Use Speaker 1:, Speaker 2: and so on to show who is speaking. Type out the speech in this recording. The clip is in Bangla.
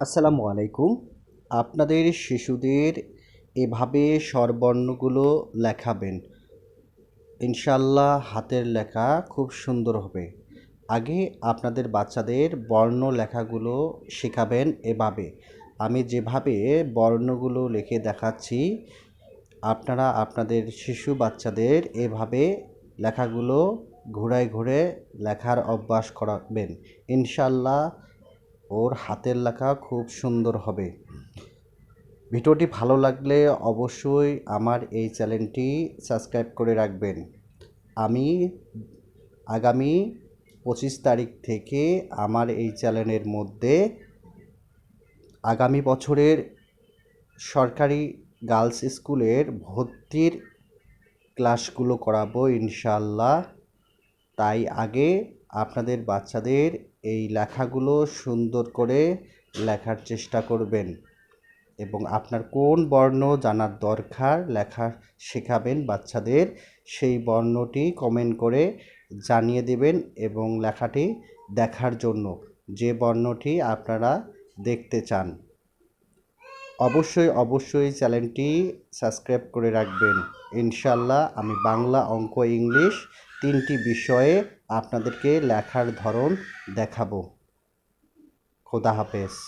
Speaker 1: আসসালামু আলাইকুম। আপনাদের শিশুদের এভাবে স্বরবর্ণগুলো লেখাবেন ইনশাল্লাহ হাতের লেখা খুব সুন্দর হবে। আগে আপনাদের বাচ্চাদের বর্ণ লেখাগুলো শেখাবেন এভাবে। আমি যেভাবে বর্ণগুলো লিখে দেখাচ্ছি, আপনারা আপনাদের শিশু বাচ্চাদের এভাবে লেখাগুলো ঘুরায় ঘুরে লেখার অভ্যাস করাবেন। ইনশাল্লাহ ওর হাতের লেখা খুব সুন্দর হবে। ভিডিওটি ভালো লাগলে অবশ্যই আমার এই চ্যানেলটি সাবস্ক্রাইব করে রাখবেন। আমি আগামী পঁচিশ তারিখ থেকে আমার এই চ্যানেলের মধ্যে আগামী বছরের সরকারি গার্লস স্কুলের ভর্তির ক্লাসগুলো করাবো ইনশাল্লাহ তাই আগে আপনাদের বাচ্চাদের এই লেখাগুলো সুন্দর করে লেখার চেষ্টা করবেন এবং আপনার কোন বর্ণ জানার দরকার লেখা শেখাবেন বাচ্চাদের, সেই বর্ণটি কমেন্ট করে জানিয়ে দেবেন এবং লেখাটি দেখার জন্য যে বর্ণটি আপনারা দেখতে চান। অবশ্যই অবশ্যই চ্যানেলটি সাবস্ক্রাইব করে রাখবেন। ইনশাল্লাহ আমি বাংলা অঙ্ক ইংলিশ তিনটি বিষয়ে আপনাদেরকে লেখার ধরন দেখাবো। খোদা হাফেজ।